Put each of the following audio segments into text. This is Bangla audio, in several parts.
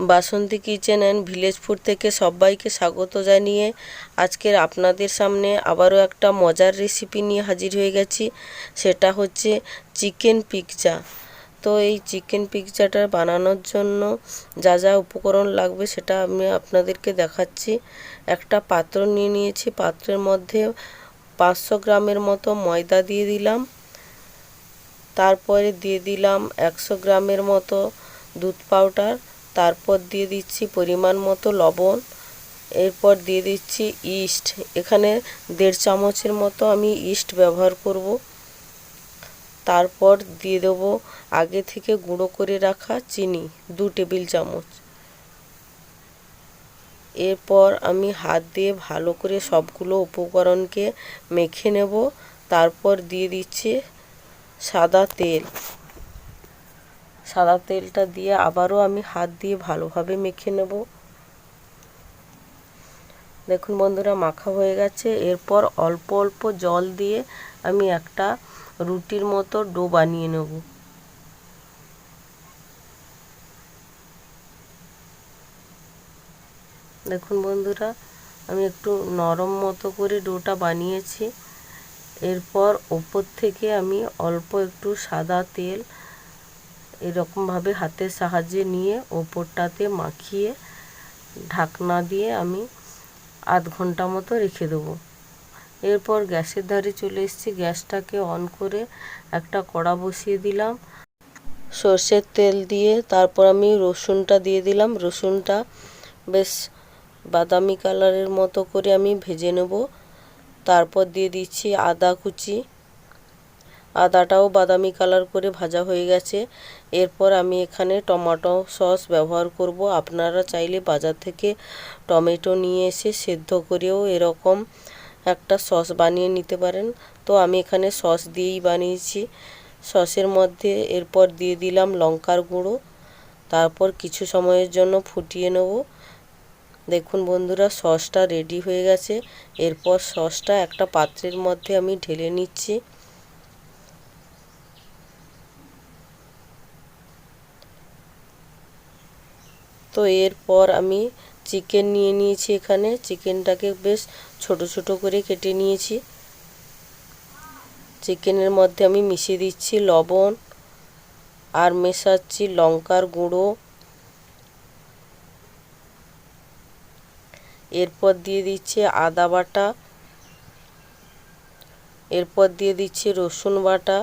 Basanti kitchen and village food থেকে সবাইকে স্বাগত জানিয়ে আজকের আপনাদের সামনে আবারও একটা মজার রেসিপি নিয়ে হাজির হয়ে গেছি। সেটা হচ্ছে চিকেন পিৎজা। তো এই চিকেন পিৎজাটা বানানোর জন্য যা যা উপকরণ লাগবে সেটা আমি আপনাদেরকে দেখাচ্ছি। একটা পাত্র নিয়ে নিয়েছি, পাত্রের মধ্যে পাঁচশো গ্রামের মতো ময়দা দিয়ে দিলাম। তারপরে দিয়ে দিলাম একশো গ্রামের মতো দুধ পাউডার। তারপর দিয়ে দিচ্ছি পরিমাণ মতো লবণ, এরপর দিয়ে দিচ্ছি ইস্ট। এখানে দেড় চামচের মতো আমি ইস্ট ব্যবহার করব। তারপর দিয়ে দেবো আগে থেকে গুঁড়ো করে রাখা চিনি, দু টেবিল চামচ। এরপর আমি হাত দিয়ে ভালো করে সবগুলো উপকরণকে মেখে নেব। তারপর দিয়ে দিচ্ছি সাদা তেল। সাদা তেলটা দিয়ে আবারও আমি হাত দিয়ে ভালোভাবে মেখে নেব। দেখুন বন্ধুরা, মাখা হয়ে গেছে। এরপর অল্প অল্প জল দিয়ে আমি একটা রুটির মতো ডো বানিয়ে নেব। দেখুন বন্ধুরা, আমি একটু নরম মতো করে ডোটা বানিয়েছি। এরপর ওপর থেকে আমি অল্প একটু সাদা তেল এরকমভাবে হাতের সাহায্যে নিয়ে, ওপরটাতে মাখিয়ে, ঢাকনা দিয়ে আমি আধ ঘণ্টা মতো রেখে দেবো। এরপর গ্যাসের ধারে চলে এসেছি। গ্যাসটাকে অন করে একটা কড়া বসিয়ে দিলাম। সর্ষের তেল দিয়ে তারপর আমি রসুনটা দিয়ে দিলাম। রসুনটা বেশ বাদামি কালারের মতো করে আমি ভেজে নেব। তারপর দিয়ে দিচ্ছি আদা কুচি। আদাটাও বাদামি কালার করে ভাজা হয়ে গেছে। এরপর আমি এখানে টমেটো সস ব্যবহার করব। আপনারা চাইলে বাজার থেকে টমেটো নিয়ে এসে সেদ্ধ করেও এরকম একটা সস বানিয়ে নিতে পারেন। তো আমি এখানে সস দিয়েই বানিয়েছি। সসের মধ্যে এরপর দিয়ে দিলাম লঙ্কার গুঁড়ো। তারপর কিছু সময়ের জন্য ফুটিয়ে নেব। দেখুন বন্ধুরা সসটা রেডি হয়ে গেছে। এরপর সসটা একটা পাত্রের মধ্যে আমি ঢেলে নিচ্ছি। তো এরপর আমি চিকেন নিয়ে নিয়েছি এখানে। চিকেনটাকে বেশ ছোট ছোট করে কেটে নিয়েছি। চিকেনের মধ্যে আমি মিশিয়ে দিচ্ছি লবণ আর মেশাচ্ছি লঙ্কার গুঁড়ো। এরপর দিয়ে দিচ্ছি আদা বাটা। এরপর দিয়ে দিচ্ছি রসুন বাটা।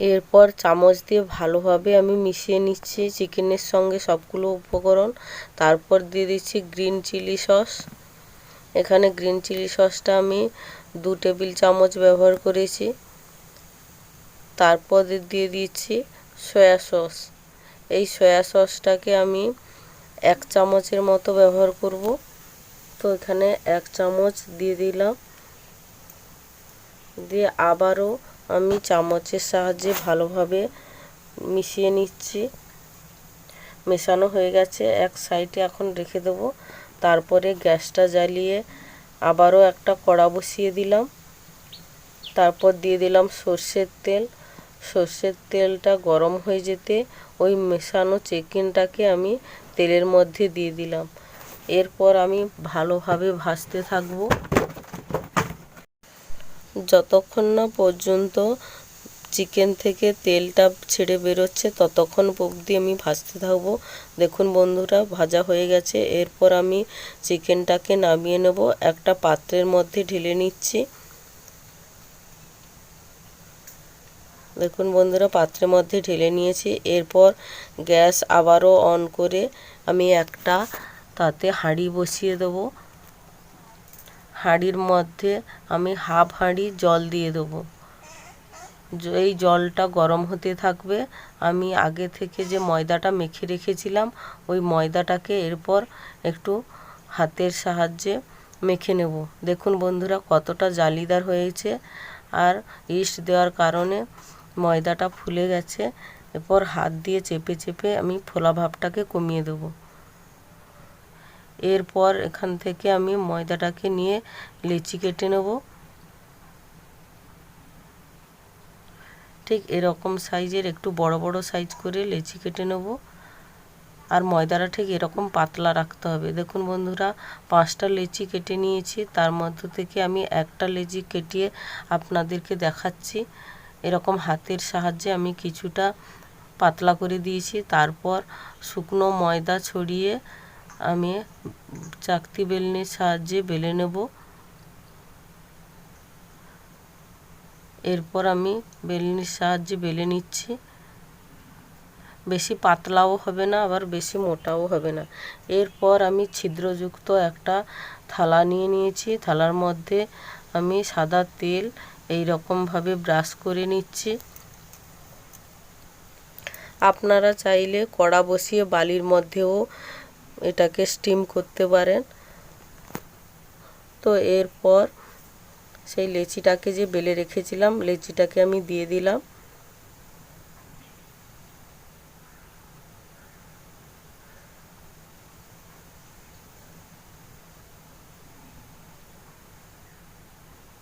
এরপর চামচ দিয়ে ভালোভাবে আমি মিশিয়ে নিচ্ছি চিকেনের সঙ্গে সবগুলো উপকরণ। তারপর দিয়ে দিচ্ছি গ্রিন চিলি সস। এখানে গ্রিন চিলি সসটা আমি দু টেবিল চামচ ব্যবহার করেছি। তারপর দিয়ে দিচ্ছি সয়া সস। এই সয়া সসটাকে আমি এক চামচের মতো ব্যবহার করব। তো এখানে এক চামচ দিয়ে দিলাম। দিয়ে আবারও আমি চামচের সাহায্যে ভালোভাবে মিশিয়ে নিচ্ছি। মেশানো হয়ে গেছে। এক সাইডে এখন রেখে দেব। তারপরে গ্যাসটা জ্বালিয়ে আবারও একটা কড়া বসিয়ে দিলাম। তারপর দিয়ে দিলাম সর্ষের তেল। সর্ষের তেলটা গরম হয়ে যেতে ওই মেশানো চিকেনটাকে আমি তেলের মধ্যে দিয়ে দিলাম। এরপর আমি ভালোভাবে ভাজতে থাকব। যতক্ষণ না পর্যন্ত চিকেন থেকে তেলটা ছেড়ে বেরোচ্ছে, ততক্ষণ অবধি আমি ভাজতে থাকব। দেখুন বন্ধুরা, ভাজা হয়ে গেছে। এরপর আমি চিকেনটাকে নামিয়ে নেব। একটা পাত্রের মধ্যে ঢেলে নিচ্ছি। দেখুন বন্ধুরা, পাত্রের মধ্যে ঢেলে নিয়েছি। এরপর গ্যাস আবারও অন করে আমি একটা তাতে হাঁড়ি বসিয়ে দেবো। হাঁড়ির মধ্যে আমি হাফ হাঁড়ি জল দিয়ে দেবো। এই জলটা গরম হতে থাকবে। আমি আগে থেকে যে ময়দাটা মেখে রেখেছিলাম, ওই ময়দাটাকে এরপর একটু হাতের সাহায্যে মেখে নেব। দেখুন বন্ধুরা, কতটা জালিদার হয়েছে। আর ইস্ট দেওয়ার কারণে ময়দাটা ফুলে গেছে। এরপর হাত দিয়ে চেপে চেপে আমি ফোলা ভাবটাকে কমিয়ে দেবো। এরপর এখান থেকে আমি ময়দাটাকে নিয়ে লেচি কেটে নেব। ঠিক এরকম সাইজের একটু বড় বড় সাইজ করে লেচি কেটে নেব। আর ময়দাটা ঠিক এরকম পাতলা রাখতে হবে। দেখুন বন্ধুরা, পাঁচটা লেচি কেটে নিয়েছি। তার মধ্য থেকে আমি একটা লেচি কেটিয়ে আপনাদেরকে দেখাচ্ছি। এরকম হাতের সাহায্যে আমি কিছুটা পাতলা করে দিয়েছি। তারপর শুকনো ময়দা ছড়িয়ে আমি চাকতি বেলনির সাহায্যে বেলে নেব। এরপর আমি বেলনির সাহায্যে বেলে নিচ্ছি। বেশি পাতলাও হবে না, আবার বেশি মোটাও হবে না। এরপর আমি ছিদ্রযুক্ত একটা থালা নিয়ে নিয়েছি। থালার মধ্যে আমি সাদা তেল এই রকমভাবে ব্রাশ করে নিচ্ছি। আপনারা চাইলে কড়া বসিয়ে বালির মধ্যেও এটাকে স্টিম করতে পারেন। তো এরপর সেই লেচিটাকে যে বেলে রেখেছিলাম, লেচিটাকে আমি দিয়ে দিলাম।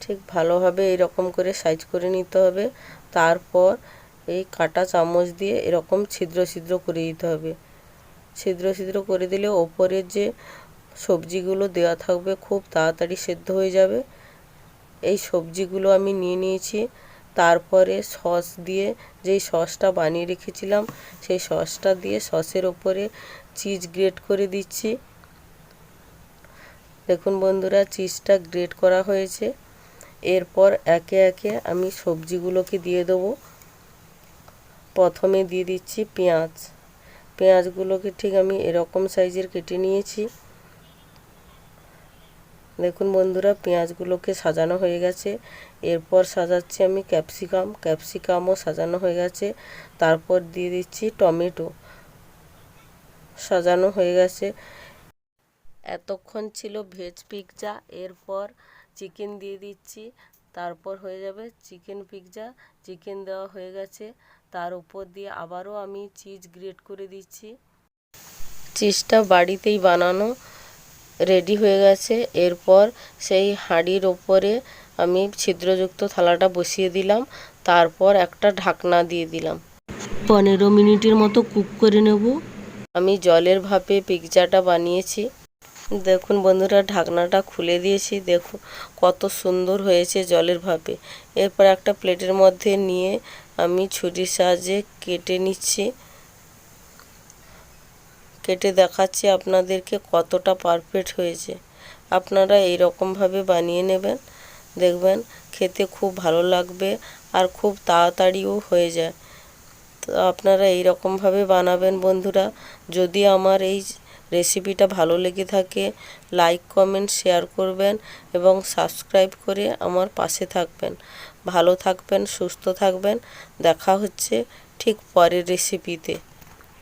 ঠিক ভালোভাবে এরকম করে সাইজ করে নিতে হবে। তারপর এই কাটা চামচ দিয়ে এরকম ছিদ্র ছিদ্র করে দিতে হবে। ছিদ্র ছিদ্র করে দিলে ওপরের যে সবজিগুলো দেওয়া থাকবে খুব তাড়াতাড়ি সেদ্ধ হয়ে যাবে। এই সবজিগুলো আমি নিয়ে নিয়েছি। তারপরে সস দিয়ে যেই সসটা বানিয়ে রেখেছিলাম, সেই সসটা দিয়ে সসের ওপরে চিজ গ্রেট করে দিচ্ছি। দেখুন বন্ধুরা, চিজটা গ্রেট করা হয়েছে। এরপর একে একে আমি সবজিগুলোকে দিয়ে দেবো। প্রথমে দিয়ে দিচ্ছি পেঁয়াজ। পেঁয়াজগুলোকে ঠিক আমি এরকম সাইজের কেটে নিয়েছি। দেখুন বন্ধুরা, পেঁয়াজগুলোকে সাজানো হয়ে গেছে। এরপর সাজাচ্ছি আমি ক্যাপসিকাম। ক্যাপসিকামও সাজানো হয়ে গেছে। তারপর দিয়ে দিচ্ছি টমেটো। সাজানো হয়ে গেছে। এতক্ষণ ছিল ভেজ পিৎজা। এরপর চিকেন দিয়ে দিচ্ছি। তারপর হয়ে যাবে চিকেন পিৎজা। চিকেন দেওয়া হয়ে গেছে। তার উপর দিয়ে আবারও আমি চিজ গ্রেট করে দিচ্ছি। চিজটা বাড়িতেই বানানো রেডি হয়ে গেছে। এরপর সেই হাঁড়ির ওপরে আমি ছিদ্রযুক্ত থালাটা বসিয়ে দিলাম। তারপর একটা ঢাকনা দিয়ে দিলাম। পনেরো মিনিটের মতো কুক করে নেব। আমি জলের ভাপে পিৎজাটা বানিয়েছি। দেখুন বন্ধুরা ঢাকনাটা খুলে দিয়েছি। দেখুন কত সুন্দর হয়েছে জলের ভাপে। এরপর একটা প্লেটের মধ্যে নিয়ে আমি ছুরির সাহায্যে কেটে নিচ্ছি। কেটে দেখাচ্ছি আপনাদেরকে কতটা পারফেক্ট হয়েছে। আপনারা এই রকমভাবে বানিয়ে নেবেন। দেখবেন খেতে খুব ভালো লাগবে আর খুব তাড়াতাড়িও হয়ে যায়। তো আপনারা এই রকমভাবে বানাবেন বন্ধুরা। যদি আমার এই রেসিপিটা ভালো লেগে থাকে লাইক কমেন্ট শেয়ার করবেন এবং সাবস্ক্রাইব করে আমার পাশে থাকবেন। ভালো থাকবেন সুস্থ থাকবেন। দেখা হচ্ছে ঠিক পরের রেসিপিতে